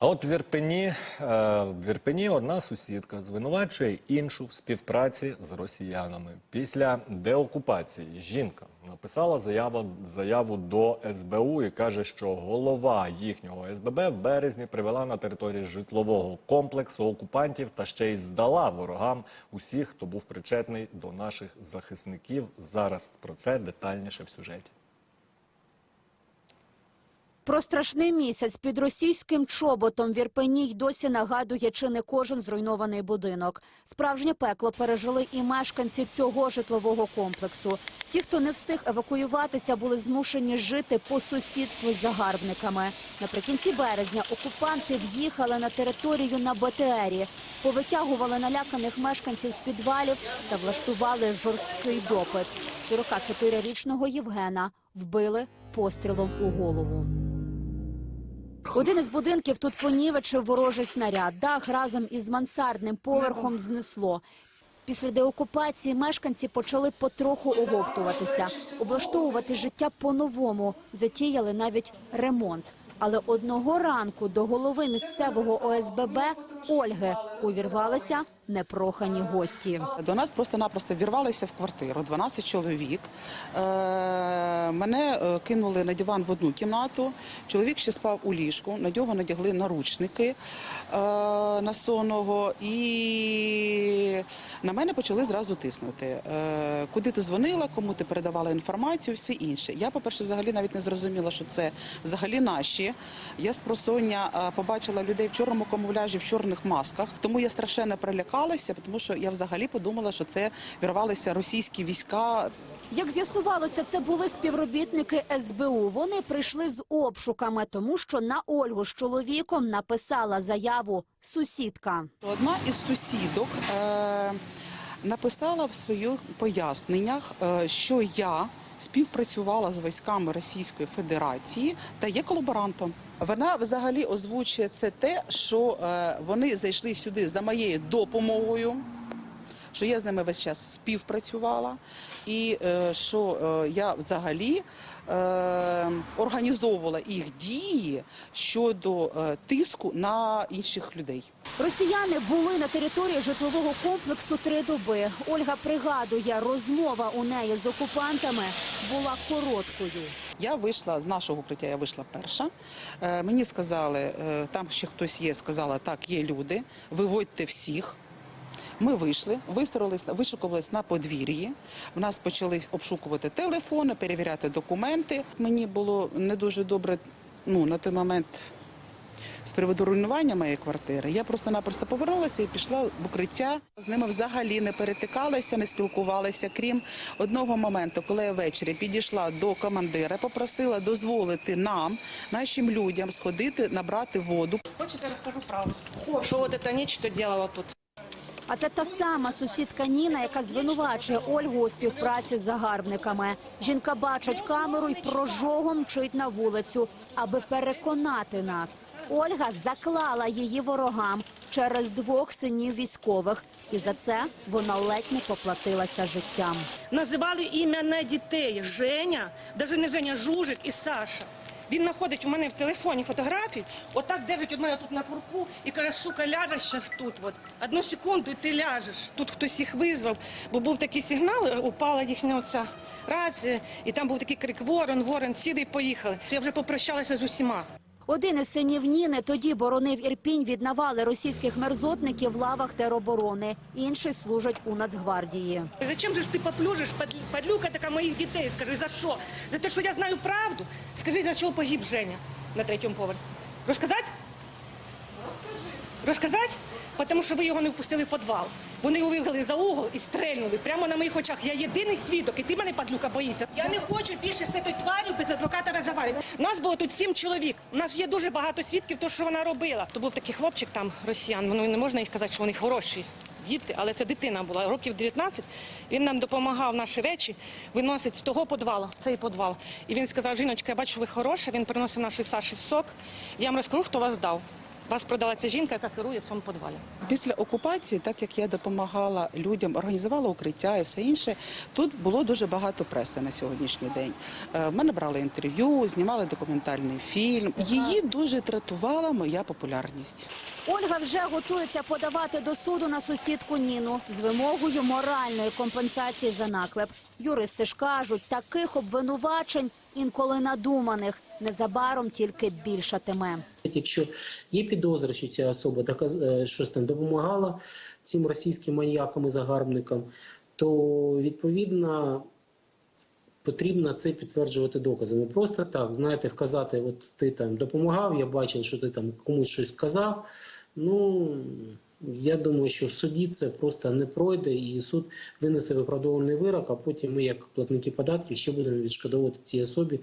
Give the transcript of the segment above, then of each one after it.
А от в Ірпені, е, в Ірпені одна сусідка звинувачує іншу в співпраці з росіянами. Після деокупації жінка написала заяву, заяву до СБУ і каже, що голова їхнього СББ в березні привела на територію житлового комплексу окупантів та ще й здала ворогам усіх, хто був причетний до наших захисників. Зараз про це детальніше в сюжеті. Про страшний місяць під російським чоботом в Ірпені й досі нагадує чи не кожен зруйнований будинок. Справжнє пекло пережили і мешканці цього житлового комплексу. Ті, хто не встиг евакуюватися, були змушені жити по сусідству з загарбниками. Наприкінці березня окупанти в'їхали на територію на БТРі, повитягували наляканих мешканців з підвалів та влаштували жорсткий допит. 44-річного Євгена вбили пострілом у голову. Один із будинків тут понівечив ворожий снаряд. Дах разом із мансардним поверхом знесло. Після деокупації мешканці почали потроху оговтуватися, облаштовувати життя по-новому, затіяли навіть ремонт. Але одного ранку до голови місцевого ОСББ Ольги увірвалися непрохані гості. До нас просто-напросто вірвалися в квартиру 12 чоловік. Е, мене е, кинули на диван в одну кімнату. Чоловік ще спав у ліжку. На нього надягли наручники е, на сонного і на мене почали зразу тиснути. Куди ти дзвонила, кому ти передавала інформацію, все інше. Я, по-перше, взагалі навіть не зрозуміла, що це взагалі наші. Я з просоння побачила людей в чорному камуфляжі, в чорних масках. Тому я страшенно прилякалася, тому що я взагалі подумала, що це вірвалися російські війська. Як з'ясувалося, це були співробітники СБУ. Вони прийшли з обшуками, тому що на Ольгу з чоловіком написала заяву сусідка. Одна із сусідок е, написала в своїх поясненнях, е, що я співпрацювала з військами Російської Федерації та є колаборантом. Вона взагалі озвучує це те, що е, вони зайшли сюди за моєю допомогою. Що я з ними весь час співпрацювала, і е, що е, я взагалі організовувала їх дії щодо е, тиску на інших людей. Росіяни були на території житлового комплексу три доби. Ольга пригадує, розмова у неї з окупантами була короткою. Я вийшла з нашого укриття, я вийшла перша. Е, мені сказали, е, там ще хтось є, сказала, так, є люди, виводьте всіх. Ми вийшли, вистроїлись, вишукувались на подвір'ї. В нас почали обшукувати телефони, перевіряти документи. Мені було не дуже добре ну, на той момент з приводу руйнування моєї квартири. Я просто-напросто повернулася і пішла в укриття. З ними взагалі не перетикалася, не спілкувалася, крім одного моменту, коли я ввечері підійшла до командира, попросила дозволити нам, нашим людям, сходити набрати воду. Хочете, расскажу правду. Что вот это нечто делала тут. А це та сама сусідка Ніна, яка звинувачує Ольгу у співпраці з загарбниками. Жінка бачить камеру і прожогом мчить на вулицю, аби переконати нас. Ольга заклала її ворогам через двох синів військових, і за це вона ледь не поплатилася життям. Називали ім'я дітей Женя, навіть не Женя, Жужик і Саша. Він знаходить у мене в телефоні фотографії, отак держить у мене тут на курку і каже, сука, ляжеш зараз тут. От. Одну секунду і ти ляжеш. Тут хтось їх визвав, бо був такий сигнал, упала їхня оця рація, і там був такий крик Ворон, Ворон, сіди і поїхали. Я вже попрощалася з усіма. Один із синів Ніни тоді боронив Ірпінь від навали російських мерзотників в лавах тероборони. Інші служать у Нацгвардії. Зачем же ж ти поплюжиш, падлюка така моїх дітей? Скажи, за що? За те, що я знаю правду? Скажи, за чого погиб Женя на третьому поверсі? Розказати? Розказати? Тому що ви його не впустили в підвал. Вони його вивели за угол і стрельнули прямо на моїх очах. Я єдиний свідок, і ти мене, падлюка, боїшся. Я не хочу більше з цією тварю без адвоката розговорити. Нас було тут сім чоловік. У нас є дуже багато свідків, того, що вона робила. То був такий хлопчик там, росіян. Воно не можна їх казати, що вони хороші. Діти, але це дитина була років 19. Він нам допомагав наші речі виносити з того підвалу, цей підвал. І він сказав: жіночка, я бачу, ви хороша. Він приносив нашій Саші сок. Я вам розкажу, хто вас дав. Вас продала ця жінка, яка керує в цьому підвалі. Після окупації, так як я допомагала людям, організувала укриття і все інше, тут було дуже багато преси на сьогоднішній день. Е, В мене брали інтерв'ю, знімали документальний фільм. Її дуже дратувала моя популярність. Ольга вже готується подавати до суду на сусідку Ніну з вимогою моральної компенсації за наклеп. Юристи ж кажуть, таких обвинувачень, інколи надуманих, незабаром тільки більшатиме. Якщо є підозра, що ця особа доказ... е, щось там допомагала цим російським маніякам і загарбникам, то відповідно потрібно це підтверджувати доказами. Просто так, знаєте, вказати, от ти там допомагав, я бачив, що ти там комусь щось сказав. Ну я думаю, що в суді це просто не пройде, і суд винесе виправдовуваний вирок, а потім ми, як платники податків, ще будемо відшкодовувати цій особі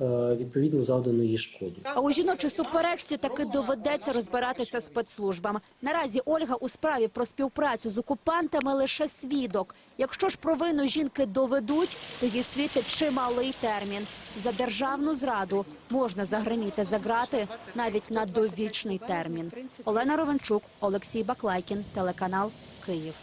відповідно завдану їй шкоду. А у жіночій суперечці таки доведеться розбиратися спецслужбам. Наразі Ольга у справі про співпрацю з окупантами лише свідок. Якщо ж провину жінки доведуть, то їй світить чималий термін. За державну зраду можна загриміти за грати навіть на довічний термін. Олена Ровенчук, Олексій Баклайкін, телеканал Київ.